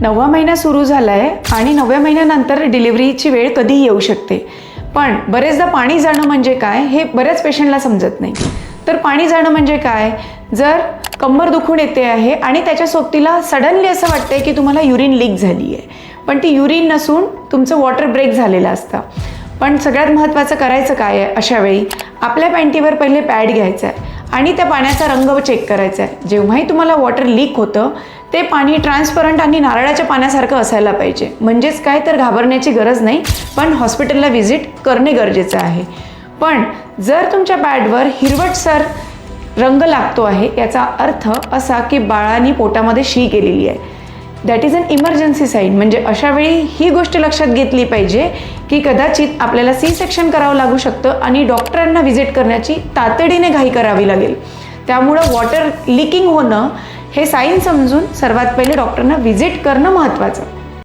नववा महिना सुरू झाला आहे आणि नवव्या महिन्यानंतर डिलिव्हरीची वेळ कधीही येऊ शकते. पण बरेचदा पाणी जाणं म्हणजे काय हे बऱ्याच पेशंटला समजत नाही. तर पाणी जाणं म्हणजे काय? जर कंबर दुखून येते आहे आणि त्याच्या सोबतीला सडनली असं वाटतंय की तुम्हाला युरिन लीक झाली आहे पण ती युरिन नसून तुमचं वॉटर ब्रेक झालेलं असतं. पण सगळ्यात महत्त्वाचं करायचं काय आहे अशा वेळी आपल्या पॅन्टीवर पहिले पॅड घ्यायचा आहे आणि त्या पाण्याचा रंग चेक करायचा आहे. जेव्हाही तुम्हाला वॉटर लीक होतं ते पाणी ट्रान्सपरंट आणि नारळाच्या पाण्यासारखं असायला पाहिजे. म्हणजेच काय तर घाबरण्याची गरज नाही पण हॉस्पिटलला व्हिजिट करणे गरजेचं आहे. पण जर तुमच्या पॅडवर हिरवटसर रंग लागतो आहे याचा अर्थ असा की बाळाने पोटामध्ये शी केलेली आहे. That is an emergency side म्हणजे अशा वेळी ही गोष्ट लक्षात घेतली पाहिजे की कदाचित आपल्याला सी सेक्शन करावं लागू शकतं आणि डॉक्टरांना व्हिजिट करण्याची तातडीने घाई करावी लागेल. त्यामुळं वॉटर लिकिंग होणं हे साईन समजून सर्वात पहिले डॉक्टरांना व्हिजिट करणं महत्त्वाचं